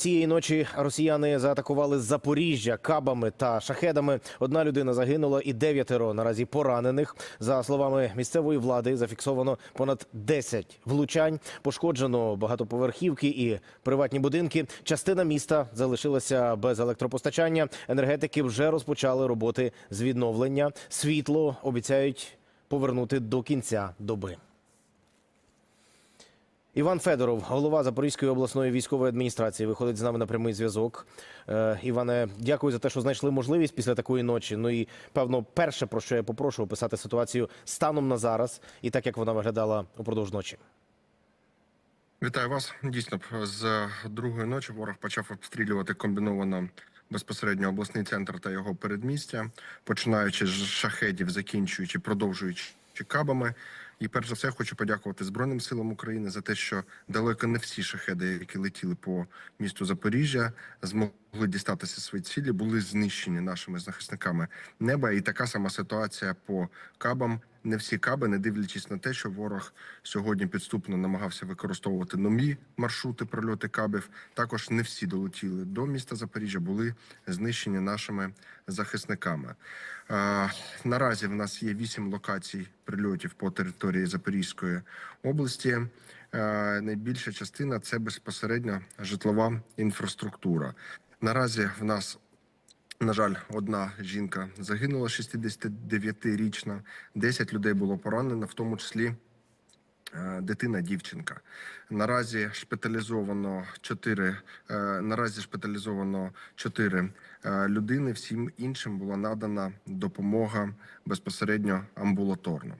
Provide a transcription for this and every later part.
Цієї ночі росіяни заатакували Запоріжжя кабами та шахедами. Одна людина загинула і дев'ятеро наразі поранених. За словами місцевої влади, зафіксовано понад 10 влучань. Пошкоджено багатоповерхівки і приватні будинки. Частина міста залишилася без електропостачання. Енергетики вже розпочали роботи з відновлення. Світло обіцяють повернути до кінця доби. Іван Федоров, голова Запорізької обласної військової адміністрації, виходить з нами на прямий зв'язок. Е, Іване, дякую за те, що знайшли можливість після такої ночі. Ну і певно, перше про що я попрошу описати ситуацію станом на зараз і так як вона виглядала упродовж ночі. Вітаю вас. Дійсно, з другої ночі ворог почав обстрілювати комбіновано безпосередньо обласний центр та його передмістя, починаючи з шахедів, закінчуючи, продовжуючи кабами. І перш за все хочу подякувати Збройним силам України за те, що далеко не всі шахеди, які летіли по місту Запоріжжя, змогли дістатися свої цілі, були знищені нашими захисниками неба. І така сама ситуація по кабам. Не всі каби, не дивлячись на те, що ворог сьогодні підступно намагався використовувати нові маршрути прольоти кабів. Також не всі долетіли до міста Запоріжжя, були знищені нашими захисниками. Е, наразі в нас є вісім локацій прильотів по території Запорізької області. Е, найбільша частина це безпосередньо житлова інфраструктура. Наразі в нас на жаль, одна жінка загинула 69-річна, 10 людей було поранено, в тому числі е, дитина дівчинка. Наразі шпиталізовано 4, наразі шпиталізовано 4 людини. Всім іншим була надана допомога безпосередньо амбулаторно.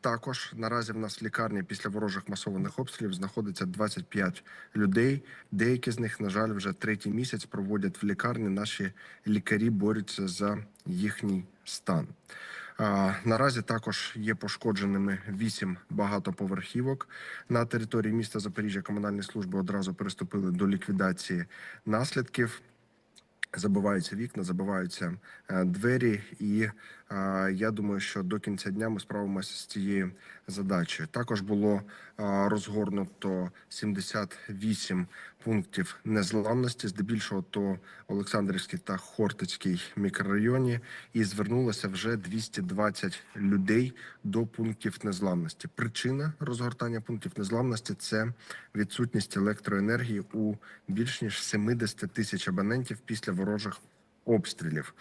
Також наразі в нас в лікарні після ворожих масованих обстрілів знаходиться 25 людей. Деякі з них, на жаль, вже третій місяць проводять в лікарні. Наші лікарі борються за їхній стан. Наразі також є пошкодженими вісім багатоповерхівок на території міста Запоріжжя. Комунальні служби одразу приступили до ліквідації наслідків. Забиваються вікна, забиваються е, двері, і я думаю, що до кінця дня ми справимося з цією задачею. Також було розгорнуто 78 пунктів незламності, здебільшого то Олександрівський та Хортицький мікрорайоні, і звернулося вже 220 людей до пунктів незламності. Причина розгортання пунктів незламності це відсутність електроенергії у більш ніж 70 тисяч абонентів після ворожих обстрілів.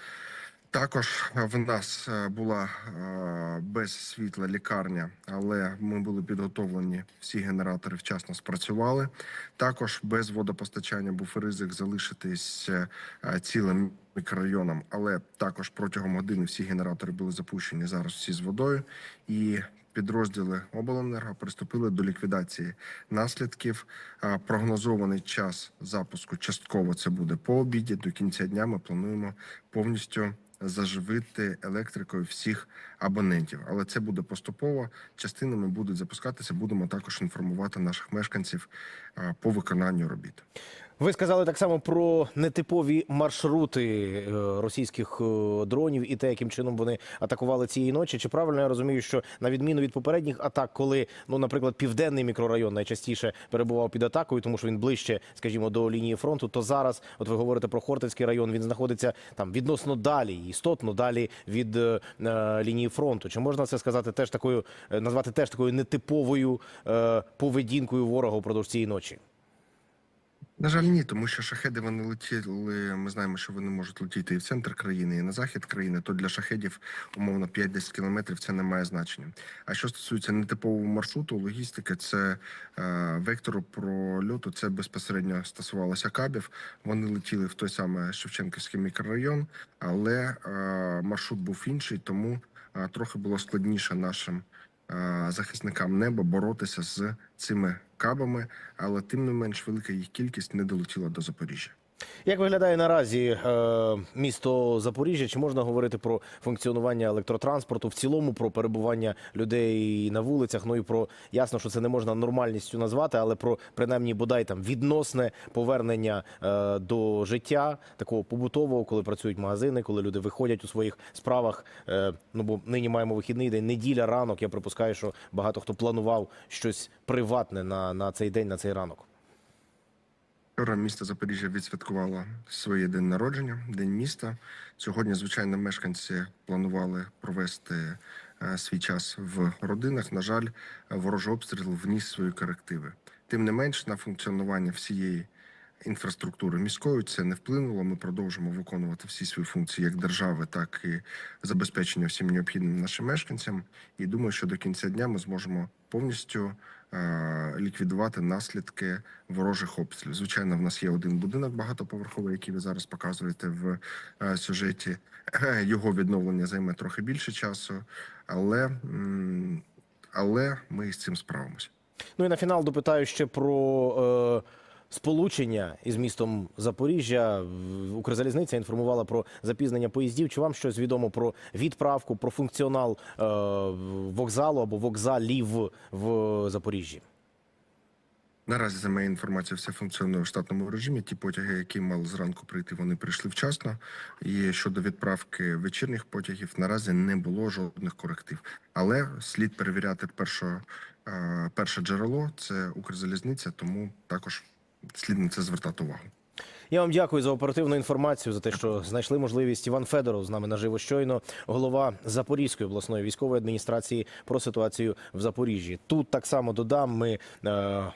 Також в нас е, була е, без світла лікарня, але ми були підготовлені. Всі генератори вчасно спрацювали. Також без водопостачання був ризик залишитись е, цілим мікрорайоном, але також протягом години всі генератори були запущені зараз. Всі з водою і. Підрозділи обленерго приступили до ліквідації наслідків. Прогнозований час запуску частково це буде по обіді. До кінця дня ми плануємо повністю заживити електрикою всіх абонентів. Але це буде поступово. Частинами будуть запускатися. Будемо також інформувати наших мешканців по виконанню робіт. Ви сказали так само про нетипові маршрути е, російських е, дронів і те, яким чином вони атакували цієї ночі. Чи правильно я розумію, що на відміну від попередніх атак, коли ну, наприклад, південний мікрорайон найчастіше перебував під атакою, тому що він ближче, скажімо, до лінії фронту, то зараз, от ви говорите про Хортицький район, він знаходиться там відносно далі, істотно далі від е, е, лінії фронту. Чи можна це сказати теж такою, назвати теж такою нетиповою е, поведінкою ворога впродовж цієї ночі? На жаль, ні, тому що шахеди вони летіли. Ми знаємо, що вони можуть летіти і в центр країни, і на захід країни. То для шахедів умовно 5-10 кілометрів це не має значення. А що стосується нетипового маршруту, логістики, це е, вектору прольоту, це безпосередньо стосувалося кабів. Вони летіли в той самий Шевченківський мікрорайон, але е, маршрут був інший, тому е, трохи було складніше нашим. Е, Захисникам неба боротися з цими кабами, але тим не менш велика їх кількість не долетіла до Запоріжжя. Як виглядає наразі е, місто Запоріжжя? Чи можна говорити про функціонування електротранспорту в цілому, про перебування людей на вулицях? Ну і про ясно, що це не можна нормальністю назвати, але про принаймні бодай там відносне повернення е, до життя такого побутового, коли працюють магазини, коли люди виходять у своїх справах. Е, ну бо нині маємо вихідний день, неділя, ранок. Я припускаю, що багато хто планував щось приватне на, на цей день, на цей ранок. Вчора місто Запоріжжя відсвяткувало своє день народження, день міста. Сьогодні, звичайно, мешканці планували провести е, свій час в родинах. На жаль, ворожий обстріл вніс свої корективи. Тим не менш, на функціонування всієї інфраструктури міської це не вплинуло. Ми продовжимо виконувати всі свої функції як держави, так і забезпечення всім необхідним нашим мешканцям. І думаю, що до кінця дня ми зможемо повністю е, ліквідувати наслідки ворожих обстрілів. Звичайно, в нас є один будинок багатоповерховий, який ви зараз показуєте в е, сюжеті. Його відновлення займе трохи більше часу, але, але ми з цим справимося. Ну і на фінал допитаю ще про е, сполучення із містом Запоріжжя. Укрзалізниця інформувала про запізнення поїздів. Чи вам щось відомо про відправку, про функціонал е, вокзалу або вокзалів в Запоріжжі? Наразі за моєю інформацією, все функціонує в штатному режимі. Ті потяги, які мали зранку прийти, вони прийшли вчасно. І щодо відправки вечірніх потягів, наразі не було жодних коректив. Але слід перевіряти перше, перше джерело це Укрзалізниця, тому також слід на це звертати увагу. Я вам дякую за оперативну інформацію, за те, що знайшли можливість. Іван Федоров з нами наживо щойно, голова Запорізької обласної військової адміністрації про ситуацію в Запоріжжі. Тут так само додам. Ми е,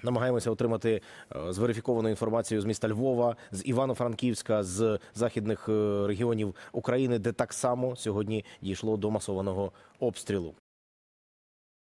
намагаємося отримати е, зверифіковану інформацію з міста Львова, з Івано-Франківська, з західних е, регіонів України, де так само сьогодні дійшло до масованого обстрілу.